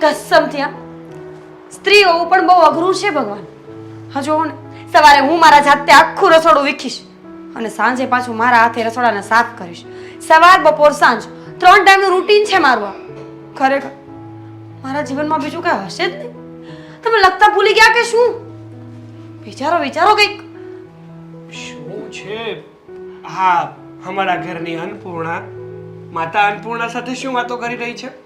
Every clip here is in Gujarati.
કસમથી થયા. સ્ત્રી હોવું પણ બહુ અઘરું છે ભગવાન. હા, જોવો ને. સવારે હું મારા જાતે આખું રસોડું વીખીશ અને સાંજે પાછું મારા હાથે રસોડાને સાફ કરીશ. સવાર, બપોર, સાંજ. ત્રણ ટાઈમનું રૂટીન છે મારું ખરેખર. મારા જીવનમાં બીજું કાંઈ હશે જ નહીં. તમે લગતા ભૂલી ગયા કે શું? વિચારો વિચારો કંઈક. શું છે? હા, અમારા ઘરની અન્નપૂર્ણા. માતા અન્નપૂર્ણા સાથે શું વાતો કરી રહી છે?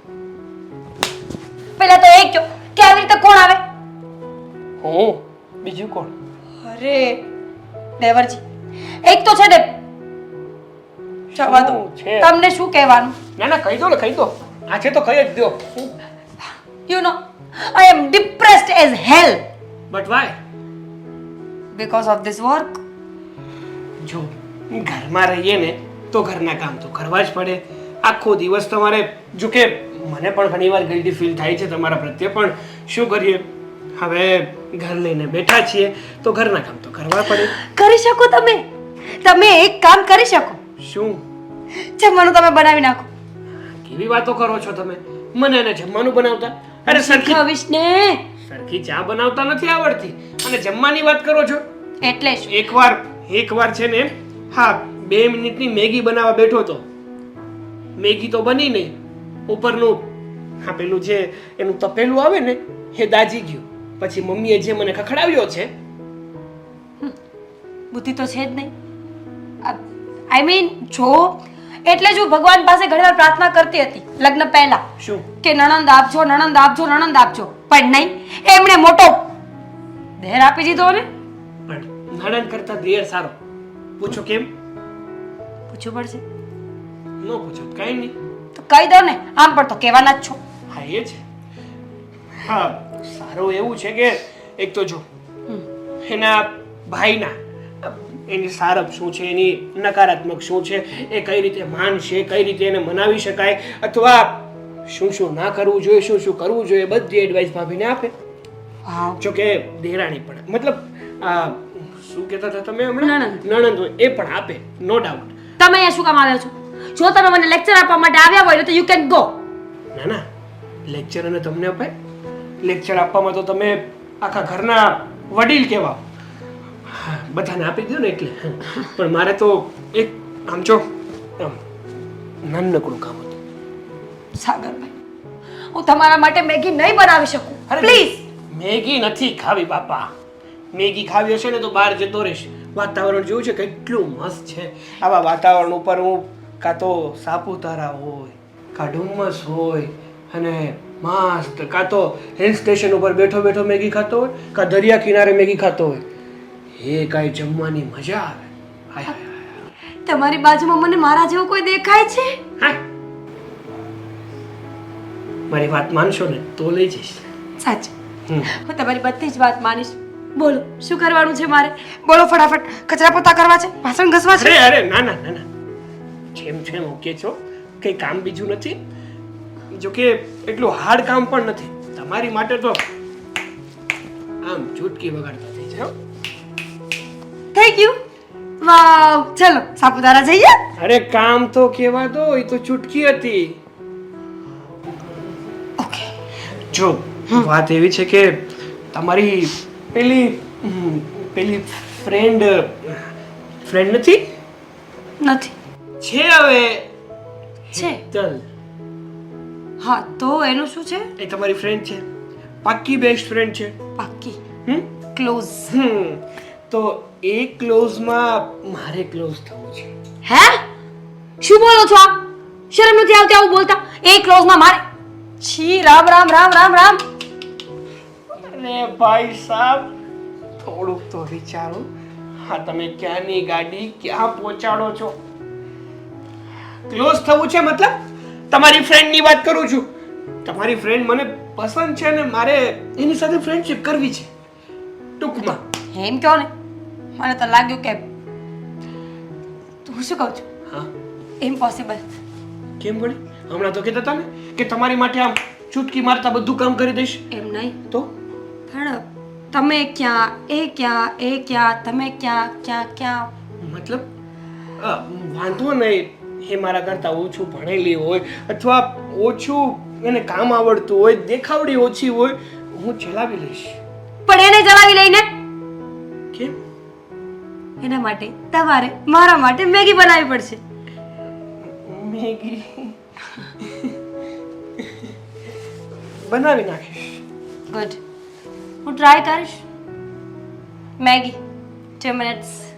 તો કે આવી રીતે કોણ આવે? હું? બીજું કોણ? અરે દેવરજી એક તો છે ને જવા દો. છે? તમને શું કહેવાનું? ના ના કહી દો ને કહી દો. આ છે તો કહી જ દો. You know I am depressed as hell but why because of this work જો ઘરમાં રહીએ ને તો ઘરના કામ તો કરવા જ પડે. આખો દિવસ તમારે જો કે મને પણ ઘણીવાર ગિલ્ટી ફીલ થાય છે તમારા પ્રત્યે પણ શું કરીએ? હવે ઘર લઈને બેઠા છીએ તો ઘરના કામ તો કરવા પડે. કરી શકો તમે. તમે એક કામ કરી શકો. શું? જમવાનું તમે બનાવી નાખો. કેવી વાતો કરો છો તમે? મને એને જમવાનું બનાવતા? અરે સરખી હવિશને સરખી ચા બનાવતા નથી આવડતી. અને જમવાની વાત કરો છો? એટલે શું એકવાર એકવાર છે ને હા બે મિનિટની મેગી બનાવવા બેઠો તો. મેગી તો બની નહીં ઉપરનું હા પેલું જે એનું તપેલું આવે ને એ દાજી ગયું. પછી મમ્મીએ જે મને ખખડાવ્યો છે બુદ્ધિ તો છે જ નહીં. આઈ મીન જો એટલે જ હું ભગવાન પાસે ઘણીવાર પ્રાર્થના કરતી હતી લગ્ન પહેલા. શું? કે નણંદ આપજો નણંદ આપજો નણંદ આપજો. પણ નહીં એમણે મોટો દેર આપી દીધો ને. પણ નણંદ કરતા દેર સારો. પૂછો કેમ? પૂછવું પડશે. ન પૂછો તો નહીં. કહી દો ને આમ પણ તો કહેવાના જ છો. હા એ છે હા સારું એવું છે કે એક તો જો એના ભાઈના એની સારપ શું છે એની નકારાત્મક શું છે એ કઈ રીતે માનશે કઈ રીતે એને મનાવી શકાય અથવા શું શું ના કરવું જોઈએ શું શું કરવું જોઈએ બધી એડવાઇસ ભાભીને આપે. જો કે દેરાણી પણ મતલબ આ શું કહેતા હતા તમે હમણાં. નણંદ. હોય એ પણ આપે નો ડાઉટ તમે શું કામ આવ્યા છો? જો તમે મને લેક્ચર આપવા માટે આવ્યા હોય તો યુ કેન ગો ના ના. લેક્ચર અને તમને અપાય. લેક્ચર આપવામાં તો તમે આખા ઘરના વડીલ કહેવા બધાને આપી દો ને એટલે. પણ મારે તો એક આમ જો આમ નાનકડું કામ હતું. સાગરભાઈ હું તમારા માટે મેગી નહીં બનાવી શકું. પ્લીઝ મેગી નથી ખાવી બાપા. મેગી ખાવી હશે ને તો બહાર જતો રહીશ. વાતાવરણ જોયું છે? કેટલું મસ્ત છે. આવા વાતાવરણ ઉપર હું કાં તો સાપુતારા હોય કાં ડુમસ હોય અને મસ્ત કાં તો હિલ સ્ટેશન ઉપર બેઠો બેઠો મેગી ખાતો હોય કાં દરિયા કિનારે મેગી ખાતો હોય. એ કાંઈ જમવાની મજા આવે. હાય હાય. તમારી બાજુમાં મને મારા જેવો કોઈ દેખાય છે? મારી વાત માનશો ને તો લઈ જઈશ. સાચું. હું તમારી બધી જ વાત માનીશ. બોલો શું કરવાનું છે મારે? બોલો ફટાફટ. કચરા પોતા કરવા છે? વાસણ ઘસવા છે? અરે અરે ના ના ના ના. જેમ જેમ ઓકે છો કંઈ કામ બીજું નથી? જો કે એટલું હાર્ડ કામ પણ નથી. તમારી માટે તો આમ ચૂટકી વગાડતા થઈ જાઓ થઈ ગયું વાવ ચલો સાપુતારા જઈએ? અરે કામ તો કેવા દો એ તો ચૂટકી હતી. ઓકે જો વાત એવી છે કે તમારી પેલી પેલી ફ્રેન્ડ ફ્રેન્ડ નથી? નથી. છે હવે. છે? ચલ. હા તો એનું શું છે? એ તમારી ફ્રેન્ડ છે. પાક્કી બેસ્ટ ફ્રેન્ડ છે. પાક્કી. હમ? Close hmm. તો એ ક્લોઝમાં મારે ક્લોઝ થવું છે. હે? શું બોલો છો આપ? શરમ નથી આવતી આવું બોલતા? એ ક્લોઝમાં મારે છી રામ રામ રામ રામ રામ. અરે ભાઈ સાહેબ થોડુંક તો વિચારો. હા તમે ક્યાંની ગાડી ક્યાં પહોંચાડો છો? ક્લોઝ થવું છે મતલબ? તમારી ફ્રેન્ડની વાત કરું છું. તમારી ફ્રેન્ડ મને પસંદ છે ને મારે એની સાથે ફ્રેન્ડશિપ કરવી છે. ટૂંકમાં. એમ કહો ને મને તો લાગ્યું કે તું શું કહું છું? હા. ઇમ્પોસિબલ કેમ વળી? હમણાં તો કહેતા હતા ને કે તમારી માટે આમ ચૂટકી મારતા બધું કામ કરી દઈશ. એમ નહીં. તો? પણ તમે ક્યાં એ ક્યાં એ ક્યાં તમે ક્યાં ક્યાં ક્યાં? મતલબ વાંધો નહીં. એ મારા કરતાં ઓછું ભણેલી હોય અથવા ઓછું એને કામ આવડતું હોય દેખાવડી ઓછી હોય હું ચલાવી લઈશ. પણ એને ચલાવી લઈને? કેમ? એના માટે તમારે મારા માટે મેગી બનાવવી પડશે. મેગી? બનાવી નાખીશ. ગુડ હું ટ્રાય કરીશ. મેગી. Two minutes